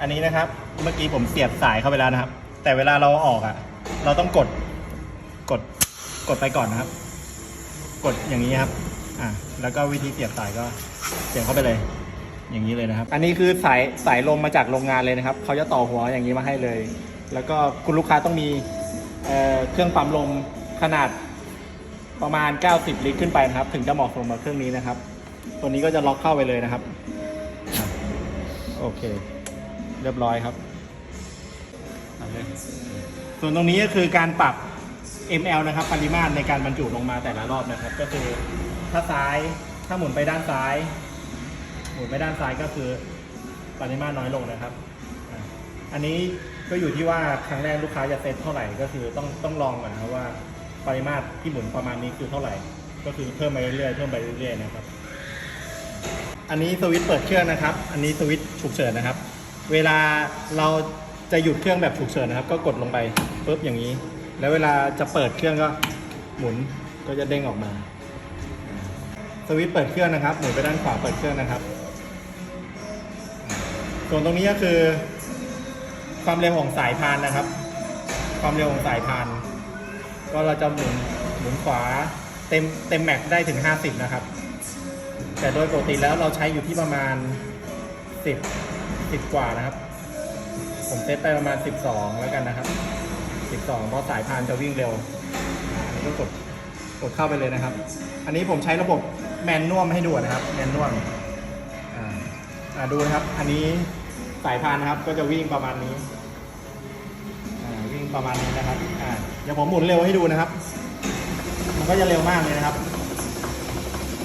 อันนี้นะครับ เมื่อกี้ผมเสียบสายเข้าไปแล้วนะครับ แต่เวลาเราออกอะ เราต้องกด กด กดไปก่อนนะครับ กดอย่างนี้ครับ อะแล้วก็วิธีเสียบสายก็เสียบเข้าไปเลย อย่างนี้เลยนะครับ อันนี้คือสายสายลมมาจากโรงงานเลยนะครับ เขาจะต่อหัวอย่างนี้มาให้เลย แล้วก็คุณลูกค้าต้องมีเเครื่องปั๊มลมขนาดประมาณ 90 ลิตรขึ้นไปนะครับ ถึงจะเหมาะสมกับเครื่องนี้นะครับ ตัวนี้ก็จะล็อกเข้าไปเลยนะครับ โอเค เรียบร้อยครับเอาเลยส่วนตรงนี้ก็คือการปรับ ml นะครับ ปริมาตรในการบรรจุลงมาแต่ละรอบนะครับ ก็คือถ้าซ้ายถ้าหมุนไปด้านซ้าย หมุนไปด้านซ้ายก็คือปริมาตรน้อยลงนะครับ อันนี้ก็อยู่ที่ว่าครั้งแรกลูกค้าจะเซตเท่าไหร่ก็คือต้องต้องลองก่อนนะครับว่าปริมาตรที่หมุนประมาณนี้คือเท่าไหร่ ก็คือเพิ่มไปเรื่อยๆเพิ่มไปเรื่อยๆนะครับ อันนี้สวิตช์เปิดเครื่องนะครับ อันนี้สวิตช์ฉุกเฉินนะครับ เวลาเราจะหยุดเครื่องแบบฉุกเฉินนะครับ ก็กดลงไปปุ๊บอย่างนี้ แล้วเวลาจะเปิดเครื่องก็หมุนก็จะเด้งออกมา สวิตช์เปิดเครื่องนะครับ หมุนไปด้านขวาเปิดเครื่องนะครับ ส่วนตรงนี้ก็คือ ความเร็วของสายพานนะครับ ความเร็วของสายพาน ก็เราจะหมุนหมุนขวาเต็มเต็มแม็กซ์ได้ถึง 50 นะครับ แต่โดยปกติแล้วเราใช้อยู่ที่ประมาณ 10 10กว่านะครับ ผมเซตไปประมาณ12แล้วกันนะครับ12เพราะสายพานจะวิ่งเร็วก็กดกดเข้าไปเลยนะครับ อันนี้ผมใช้ระบบแมนนวมให้ดูนะครับ แมนนวมอ่าดูนะครับ อันนี้สายพานนะครับ ก็จะวิ่งประมาณนี้อ่าวิ่งประมาณนี้นะครับอ่าเดี๋ยวผมหมุนเร็วให้ดูนะครับ มันก็จะเร็วมากเลยนะครับ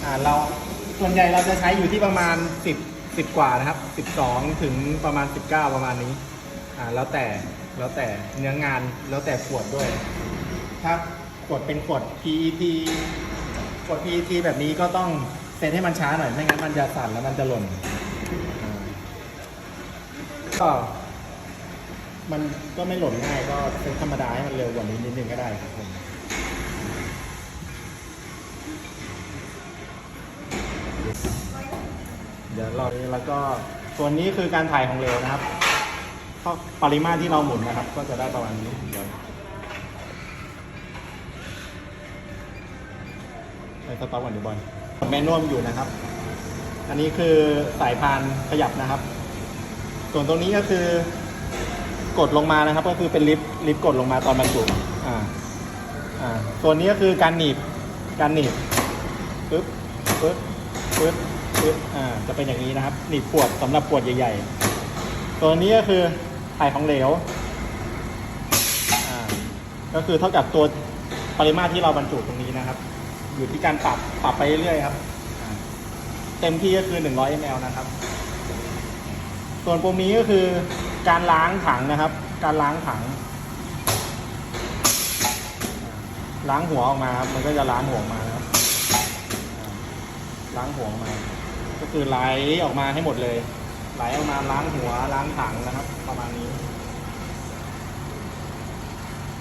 อ่าเราส่วนใหญ่เราจะใช้อยู่ที่ประมาณ 10 10กว่านะครับ12ถึงประมาณ19ประมาณนี้ อ่า แล้วแต่แล้วแต่เนื้องานแล้วแต่ขวดด้วย ถ้าขวดเป็นขวด PET ขวด PET แบบนี้ก็ต้องเซตให้มันช้าหน่อย ไม่งั้นมันจะสั่นแล้วมันจะหล่นก็มันก็ไม่หล่นง่ายก็เซตธรรมดาให้มันเร็วกว่านี้นิดนึงก็ได้ครับผม เดี๋ยวเราแล้วก็ส่วนนี้คือการถ่ายของเหลวนะครับก็ปริมาตรที่เราหมุนนะครับ ก็จะได้ประมาณนี้เดี๋ยวไปสต็อปก่อนดีบอลแมนนวมอยู่นะครับ อันนี้คือสายพานขยับนะครับ ส่วนตรงนี้ก็คือกดลงมานะครับ ก็คือเป็นลิฟต์ลิฟต์กดลงมาตอนบรรจุอ่าอ่าส่วนนี้ก็คือการหนีบการหนีบปึ๊บปึ๊บปึ๊บ ปึ๊บอ่าจะเป็นอย่างนี้นะครับหนีบขวดสำหรับขวดใหญ่ ๆ ตัวนี้ก็คือถ่ายของเหลวอ่าก็คือเท่ากับตัวปริมาตรที่เราบรรจุตรงนี้นะครับ อยู่ที่การปรับปรับไปเรื่อยๆครับเต็มที่ก็คือ 100 ml นะครับ ส่วนปุ่มนี้ก็คือการล้างถังนะครับ การล้างถัง ล้างหัวออกมาครับ มันก็จะล้างหัวออกมานะครับล้างหัวออกมา คือไหลออกมาให้หมดเลย ไหลออกมาล้างหัวล้างถังนะครับ ประมาณนี้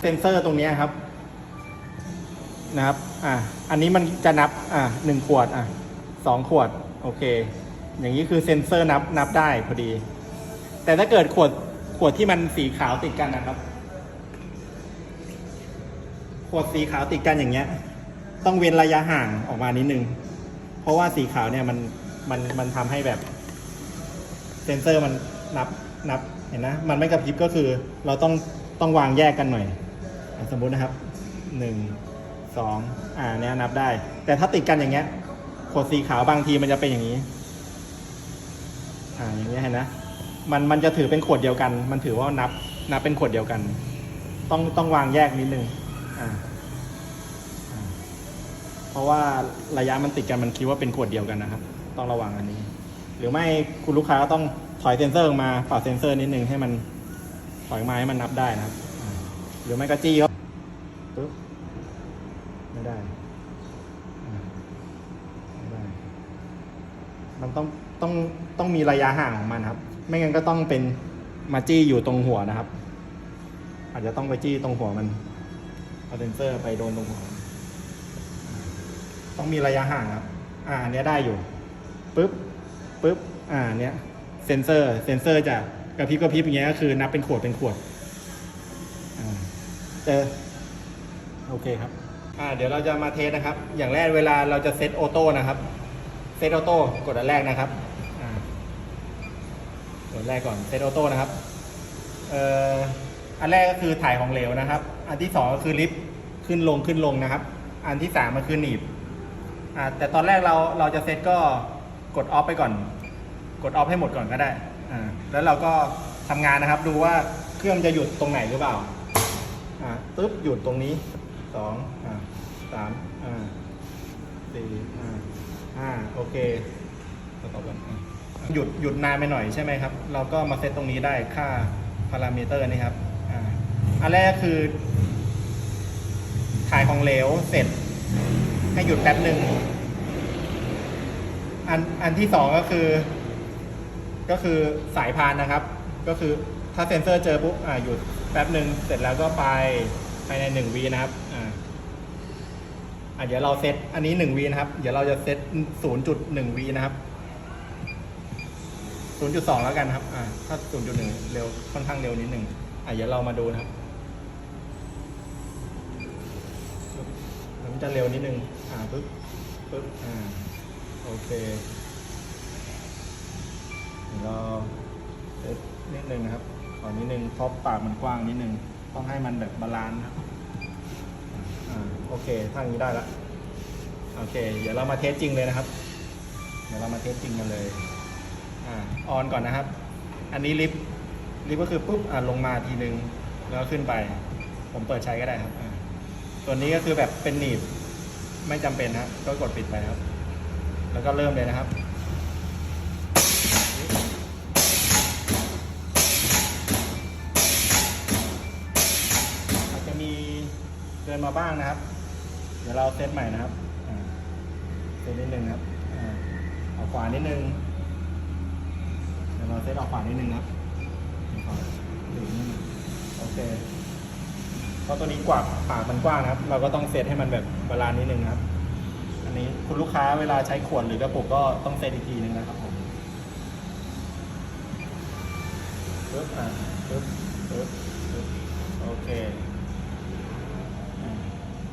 เซนเซอร์ตรงนี้ครับ นะครับ อ่าอันนี้มันจะนับ อ่าหนึ่งขวด อ่าสองขวด โอเค อย่างนี้คือเซนเซอร์นับนับได้พอดี แต่ถ้าเกิดขวดขวดที่มันสีขาวติดกันนะครับ ขวดสีขาวติดกันอย่างเงี้ย ต้องเว้นระยะห่างออกมานิดนึง เพราะว่าสีขาวเนี่ยมัน มันมันทำให้แบบเซนเซอร์มันนับนับเห็นนะมันไม่กระพริบก็คือ เราต้องต้องวางแยกกันหน่อยอะสมมุตินะครับหนึ่งสองอ่าเนี่ยนับได้ แต่ถ้าติดกันอย่างเงี้ยขวดสีขาวบางทีมันจะเป็นอย่างนี้ อ่าอย่างเงี้ยเห็นนะมันมันจะถือเป็นขวดเดียวกัน มันถือว่านับนับเป็นขวดเดียวกัน ต้องต้องวางแยกนิดนึงอ่าเพราะว่าระยะมันติดกันมันคิดว่าเป็นขวดเดียวกันนะครับ ต้องระวังอันนี้ หรือไม่คุณลูกค้าก็ต้องถอยเซนเซอร์ออกมาปรับเซนเซอร์นิดนึงให้มันถอยมาให้มันนับได้นะครับ หรือไม่ก็จี้เขาปึ๊บไม่ได้ไม่ได้ มันต้องต้องต้องมีระยะห่างของมันครับ ไม่งั้นก็ต้องเป็นมาจี้อยู่ตรงหัวนะครับ อาจจะต้องไปจี้ตรงหัวมันเอาเซนเซอร์ไปโดนตรงหัวต้องมีระยะห่างครับ อ่าอันเนี้ยได้อยู่ ปึ๊บปึ๊บอ่าเนี้ยเซนเซอร์เซนเซอร์จะกระพริบกระพริบอย่างเงี้ยก็คือนับเป็นขวดเป็นขวดอเจอโอเคครับอ่าเดี๋ยวเราจะมาเทสนะครับ อย่างแรกเวลาเราจะเซตออโต้นะครับเซตออโต้กดอันแรกนะครับอ่ากดแรกก่อนเซตออโต้นะครับเอ่ออันแรกก็คือถ่ายของเหลวนะครับ อันที่สองก็คือลิฟต์ขึ้นลงขึ้นลงนะครับ อันที่สามก็คือหนีบอ่าแต่ตอนแรกเราเราจะเซตก็ กดออฟไปก่อน กดออฟให้หมดก่อนก็ได้อ่าแล้วเราก็ทำงานนะครับ ดูว่าเครื่องจะหยุดตรงไหนหรือเปล่าอ่าปึ๊บหยุดตรงนี้สองอ่าสามอ่าสี่อ่าห้าโอเคสต็อปกันหยุดหยุดนานไปหน่อยใช่ไหมครับ เราก็มาเซตตรงนี้ได้ค่าพารามิเตอร์นี่ครับอ่าอันแรกคือถ่ายของเหลวเสร็จ ให้หยุดแป๊บหนึ่ง อันอันที่สองก็คือ ก็คือสายพานนะครับ ก็คือถ้าเซ็นเซอร์เจอปุ๊บอ่าหยุดแป๊บหนึ่งเสร็จแล้วก็ไปภายในหนึ่งวีนะครับอ่าอ่าเดี๋ยวเราเซตอันนี้หนึ่งวีนะครับ เดี๋ยวเราจะเซตศูนย์จุดหนึ่งวีนะครับศูนย์จุดสองแล้วกันครับ อ่า ถ้าศูนย์จุดหนึ่งเร็วค่อนข้างเร็วนิดหนึ่งอ่าเดี๋ยวเรามาดูนะครับมันจะเร็วนิดนึงอ่าปึ๊บปึ๊บอ่า โอเคเดี๋ยวเราเซตนิดนึงนะครับขอนิดนึงเพราะปากมันกว้างนิดนึง ต้องให้มันแบบบาลานซ์ครับโอเคถ้าอย่างนี้ได้ละโอเค เดี๋ยวเรามาเทสจริงเลยนะครับ เดี๋ยวเรามาเทสจริงกันเลยอ่าออนก่อนนะครับ อันนี้ลิฟต์ลิฟต์ก็คือปุ๊บอ่าลงมาทีนึงแล้วขึ้นไป ผมเปิดใช้ก็ได้ครับอ่าส่วนนี้ก็คือแบบเป็นหนีบ ไม่จำเป็นนะครับก็กดปิดไปครับ แล้วก็เริ่มเลยนะครับอาจจะมีเดินมาบ้างนะครับ เดี๋ยวเราเซตใหม่นะครับเซตนิดนึงครับอ่าเอาขวานิดนึงเดี๋ยวเราเซตเอาขวานิดนึงนะครับโอเคเพราะตัวนี้กว่าปากมันกว้างนะครับ เราก็ต้องเซตให้มันแบบบาลานซ์นิดนึงนะครับ นนี้คุณลูกค้าเวลาใช้ขวดหรือกระปุกก็ต้องเซตอีกทีนึงนะครับผมปึ๊บอ่าปึ๊บปึ๊บปึ๊บโอเค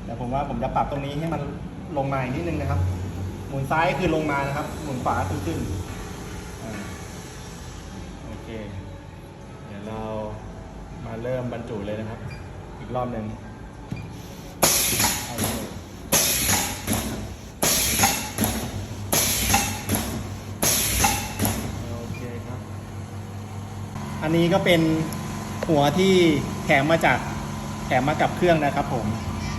แต่ผมว่าผมจะปรับตรงนี้ให้มันลงมาอีกนิดนึงนะครับ หมุนซ้ายคือลงมานะครับ หมุนขวาคือขึ้นอโอเค เดี๋ยวเรามาเริ่มบรรจุเลยนะครับ อีกรอบหนึ่ง นนี้ก็เป็นหัวที่แถมมาจากแถมมากับเครื่องนะครับ ผม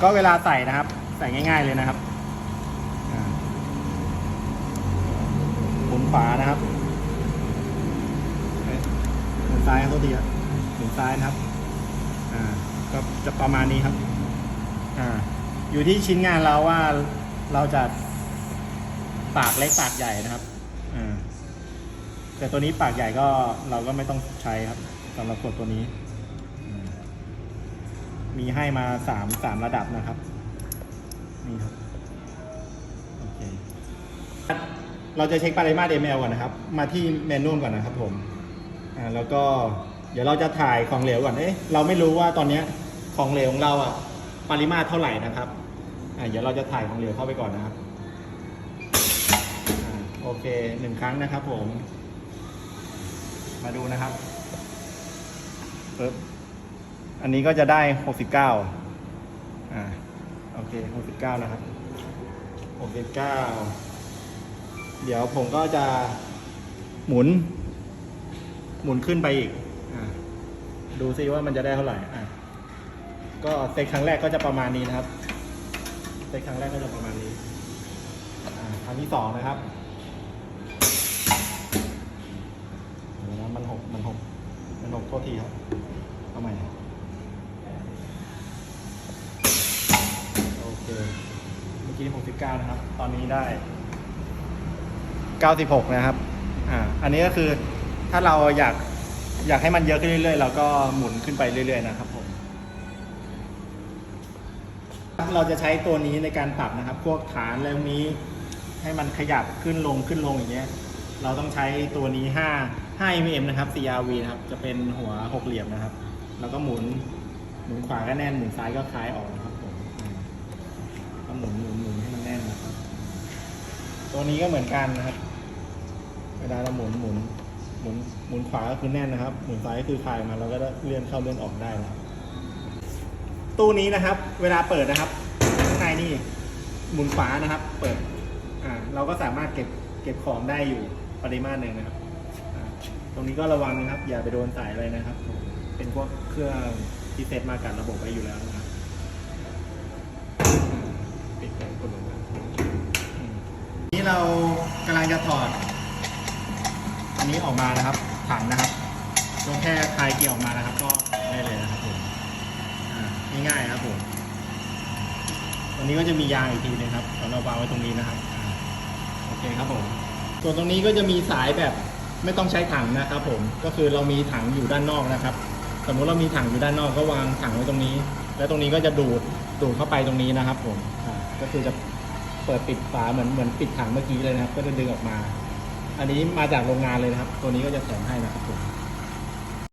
ก็เวลาใส่นะครับ ใส่ง่าย ๆเลยนะครับหมุนขวานะครับหมุนซ้ายครับโทษทีครับหมุนซ้ายนะครับ อ่า ก็จะประมาณนี้ครับ อ่า อยู่ที่ชิ้นงานเราว่าเราจะปากเล็กปากใหญ่นะครับ อ่า แต่ตัวนี้ปากใหญ่ก็เราก็ไม่ต้องใช้ครับสำหรับขวดตัวนี้มมีให้มาสามสามระดับนะครับ นี่ครับ โอเค เราจะเช็คปริมาตร ml ก่อนนะครับ มาที่เมนูก่อนนะครับผมอ่าแล้วก็เดี๋ยวเราจะถ่ายของเหลวก่อน เอ๊ะ เราไม่รู้ว่าตอนเนี้ยของเหลวของเราอะปริมาตรเท่าไหร่นะครับ อ่าเดี๋ยวเราจะถ่ายของเหลวเข้าไปก่อนนะครับ อ่า โอเคหนึ่งครั้งนะครับผม มาดูนะครับปึ๊บอันนี้ก็จะได้หกสิบเก้าอ่าโอเคหกสิบเก้านะครับหกสิบเก้าเดี๋ยวผมก็จะหมุน หมุนขึ้นไปอีกอ่าดูซิว่ามันจะได้เท่าไหร่อ่าก็เซตครั้งแรกก็จะประมาณนี้นะครับเซตครั้งแรกก็จะประมาณนี้อ่าครั้งที่สองนะครับ เดี๋ยวนะมันหกมันหกมันหกโทษทีครับเอาใหม่โอเค เมื่อกี้หกสิบเก้านะครับ ตอนนี้ได้เก้าสิบหกนะครับ อ่า อันนี้ก็คือถ้าเราอยากอยากให้มันเยอะขึ้นเรื่อยๆ เราก็หมุนขึ้นไปเรื่อยๆ นะครับผม เราจะใช้ตัวนี้ในการปรับนะครับ พวกฐานแล้วนี้ให้มันขยับขึ้นลงขึ้นลงอย่างเงี้ย เราต้องใช้ตัวนี้ห้า 5 mm นะครับ CRV นะครับ จะเป็นหัวหกเหลี่ยมนะครับ แล้วก็หมุน หมุนขวาก็แน่น หมุนซ้ายก็คลายออกนะครับผมก็หมุนหมุนหมุนให้มันแน่นนะครับ ตัวนี้ก็เหมือนกันนะครับ เวลาเราหมุนหมุน หมุน หมุนขวาก็คือแน่นนะครับ หมุนซ้ายก็คือคลายมาเราก็เลื่อนเข้าเลื่อนออกได้นะครับ ตู้นี้นะครับ เวลาเปิดนะครับ ข้างในนี่ หมุนขวานะครับ เปิด อ่า เราก็สามารถเก็บ เก็บของได้อยู่ปริมาณหนึ่งนะครับ ตรงนี้ก็ระวังนะครับ อย่าไปโดนสายอะไรนะครับ เป็นพวกเครื่องที่เซตมากับระบบไว้อยู่แล้วนะครับอ่าปิดไปกดลงมาอืมนี่เรากำลังจะถอด อันนี้ออกมานะครับ ถังนะครับก็แค่คลายเกียร์ออกมานะครับ ก็ได้เลยนะครับผมอ่าง่ายๆครับผมตรงนี้ก็จะมียางอีกทีนึงครับเราวางไว้ตรงนี้นะครับอ่าโอเคครับผมส่วนตรงนี้ก็จะมีสายแบบ ไม่ต้องใช้ถังนะครับผมก็คือเรามีถังอยู่ด้านนอกนะครับ สมมุติเรามีถังอยู่ด้านนอกก็วางถังไว้ตรงนี้ แล้วตรงนี้ก็จะดูดดูดเข้าไปตรงนี้นะครับ ผมก็คือจะเปิดปิดฝาเหมือนเหมือนปิดถังเมื่อกี้เลยนะครับ ก็จะดึงออกมา อันนี้มาจากโรงงานเลยนะครับ ตัวนี้ก็จะแถมให้นะครับผม